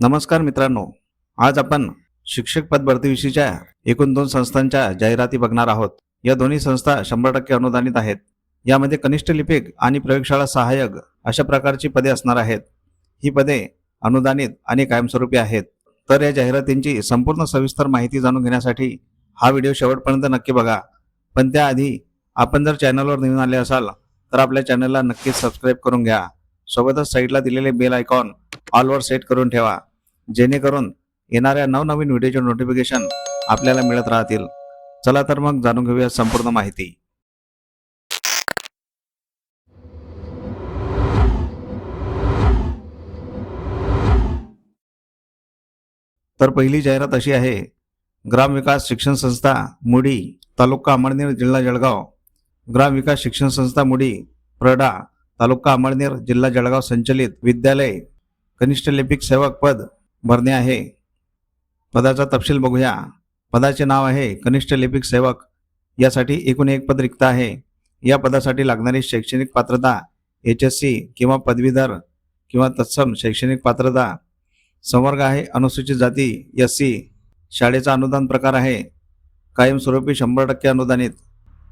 नमस्कार मित्रांनो आज आपण शिक्षक पद भरतीविषयीच्या एकूण दोन संस्थांच्या जाहिराती बघणार आहोत. या दोन्ही संस्था शंभर टक्के अनुदानित आहेत. यामध्ये कनिष्ठ लिपिक आणि प्रयोगशाळा सहाय्यक अशा प्रकारची पदे असणार आहेत. ही पदे अनुदानित आणि कायमस्वरूपी आहेत. तर या जाहिरातींची संपूर्ण सविस्तर माहिती जाणून घेण्यासाठी हा व्हिडिओ शेवटपर्यंत नक्की बघा. पण त्याआधी आपण जर चॅनलवर नवीन आले असाल तर आपल्या चॅनलला नक्कीच सबस्क्राईब करून घ्या. सोबतच साईडला दिलेले बेल आयकॉन ऑलवर सेट करून ठेवा. जेणेकरून येणाऱ्या नवनवीन व्हिडिओचे नोटिफिकेशन आपल्याला मिळत राहतील. चला तर मग जाणून घेऊया संपूर्ण माहिती. तर पहिली जाहिरात अशी आहे. ग्रामविकास शिक्षण संस्था मुडी तालुका अमळनेर जिल्हा जळगाव. ग्रामविकास शिक्षण संस्था मुडी प्रडा तालुका अमळनेर जिल्हा जळगाव संचलित विद्यालय. कनिष्ठ लिपिक सेवक पद भरणे आहे. पदाचा तपशील बघूया. पदाचे नाव आहे कनिष्ठ लिपिक सेवक. यासाठी एकूण एक पद रिक्त आहे. या पदासाठी लागणारी शैक्षणिक पात्रता एच एस सी किंवा पदवीधर किंवा तत्सम शैक्षणिक पात्रता. संवर्ग आहे अनुसूचित जाती एस सी. शाळेचा अनुदान प्रकार आहे. कायमस्वरूपी शंभर टक्के अनुदानित.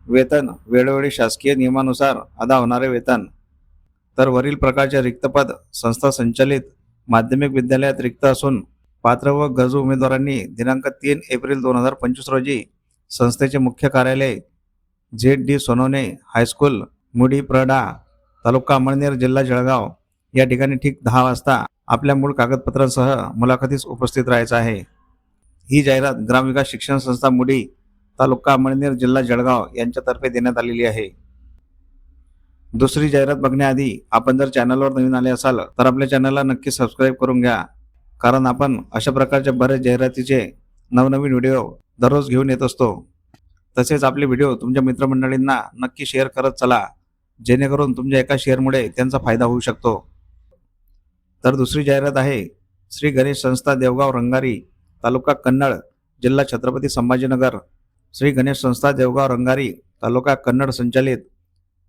वेतन वेळोवेळी शासकीय नियमानुसार अदा होणारे वेतन. तर वरील प्रकारचे रिक्तपद संस्था संचलित माध्यमिक विद्यालयात रिक्त असून पात्र व गरजू उमेदवारांनी दिनांक तीन एप्रिल दोन हजार पंचवीस रोजी संस्थेचे मुख्य कार्यालय झेड डी सोनवणे हायस्कूल मुडी प्रडा तालुका अमळनेर जिल्हा जळगाव या ठिकाणी ठीक दहा वाजता आपल्या मूळ कागदपत्रांसह मुलाखतीस उपस्थित राहायचं आहे. ही जाहिरात ग्रामविकास शिक्षण संस्था मुडी तालुका अमळनेर जिल्हा जळगाव यांच्यातर्फे देण्यात आलेली आहे. दुसरी जाहिरात बघण्याआधी आपण जर चॅनलवर नवीन आले असाल तर आपल्या चॅनलला नक्की सबस्क्राईब करून घ्या. कारण आपण अशा प्रकारच्या बऱ्याच जाहिरातीचे नवनवीन व्हिडिओ दररोज घेऊन येत असतो. तसेच आपले व्हिडिओ तुमच्या मित्रमंडळींना नक्की शेअर करत चला जेणेकरून तुमच्या एका शेअरमुळे त्यांचा फायदा होऊ शकतो. तर दुसरी जाहिरात आहे श्री गणेश संस्था देवगाव रंगारी तालुका कन्नड जिल्हा छत्रपती संभाजीनगर. श्री गणेश संस्था देवगाव रंगारी तालुका कन्नड संचालित.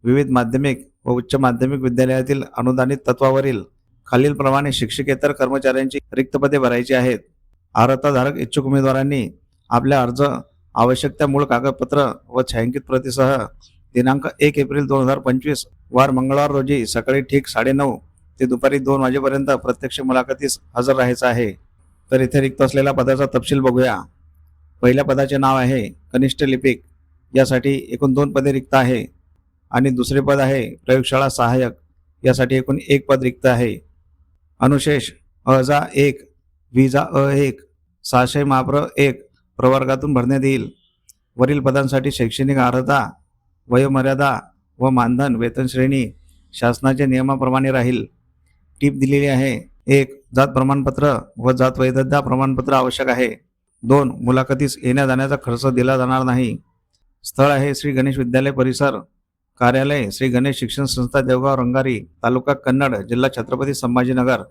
विविध माध्यमिक व उच्च माध्यमिक विद्यालयातील अनुदानित तत्वावरील खालीलप्रमाणे शिक्षकेतर कर्मचाऱ्यांची रिक्त पदे भरायची आहेत. अर्हताधारक इच्छुक उमेदवारांनी आपल्या अर्ज आवश्यक त्या मूळ कागदपत्र व छायांकित प्रतीसह दिनांक एक एप्रिल दोन हजार पंचवीस वार मंगळवार रोजी सकाळी ठीक साडेनऊ ते दुपारी दोन वाजेपर्यंत प्रत्यक्ष मुलाखतीस हजर राहायचं आहे. तर इथे रिक्त असलेल्या पदाचा तपशील बघूया. पहिल्या पदाचे नाव आहे कनिष्ठ लिपिक. यासाठी एकूण दोन पदे रिक्त आहे. आणि दुसरे पद आहे प्रयोगशाळा सहाय्यक. यासाठी एकूण एक पद रिक्त आहे. अनुशेष अजा एक विजा अ एक सहाशे माप्र एक प्रवर्गातून भरण्यात येईल. वरील पदांसाठी शैक्षणिक अर्हता वयोमर्यादा व मानधन वेतन श्रेणी शासनाच्या नियमाप्रमाणे राहील. टीप दिलेली आहे. एक जात प्रमाणपत्र व जात वैधता प्रमाणपत्र आवश्यक आहे. दोन मुलाखतीस येण्या जाण्याचा खर्च दिला जाणार नाही. स्थळ आहे श्री गणेश विद्यालय परिसर. कार्यालय श्री गणेश शिक्षण संस्था देवगाव रंगारी तालुका कन्नड जिल्हा छत्रपती संभाजीनगर.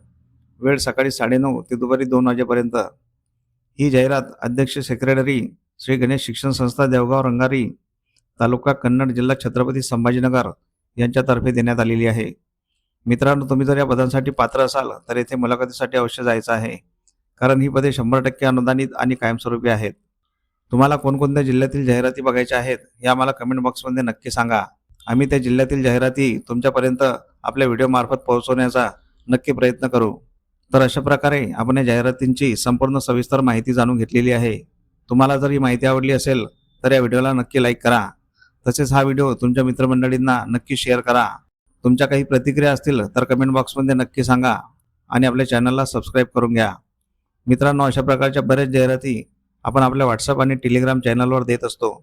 वेळ सकाळी साडेनऊ ते दुपारी दोन वाजेपर्यंत. ही जाहिरात अध्यक्ष सेक्रेटरी श्री गणेश शिक्षण संस्था देवगाव रंगारी तालुका कन्नड जिल्हा छत्रपती संभाजीनगर यांच्यातर्फे देण्यात आलेली आहे. मित्रांनो तुम्ही जर या पदांसाठी पात्र असाल तर येथे मुलाखतीसाठी अवश्य जायचं आहे. कारण ही पदे शंभर टक्के अनुदानित आणि कायमस्वरूपी आहेत. तुम्हाला कोणकोणत्या जिल्ह्यातील जाहिराती बघायच्या आहेत हे आम्हाला कमेंट बॉक्समध्ये नक्की सांगा. आम्ही त्या जिल्ह्यातील जाहिराती तुमच्यापर्यंत आपल्या व्हिडिओमार्फत पोहोचवण्याचा नक्की प्रयत्न करू. तर अशा प्रकारे आपण या जाहिरातींची संपूर्ण सविस्तर माहिती जाणून घेतलेली आहे. तुम्हाला जर ही माहिती आवडली असेल तर या व्हिडिओला नक्की लाईक करा. तसेच हा व्हिडिओ तुमच्या मित्रमंडळींना नक्की शेअर करा. तुमच्या काही प्रतिक्रिया असतील तर कमेंट बॉक्समध्ये नक्की सांगा आणि आपल्या चॅनलला सबस्क्राईब करून घ्या. मित्रांनो अशा प्रकारच्या बऱ्याच जाहिराती आपण आपल्या व्हॉट्सअप आणि टेलिग्राम चॅनलवर देत असतो.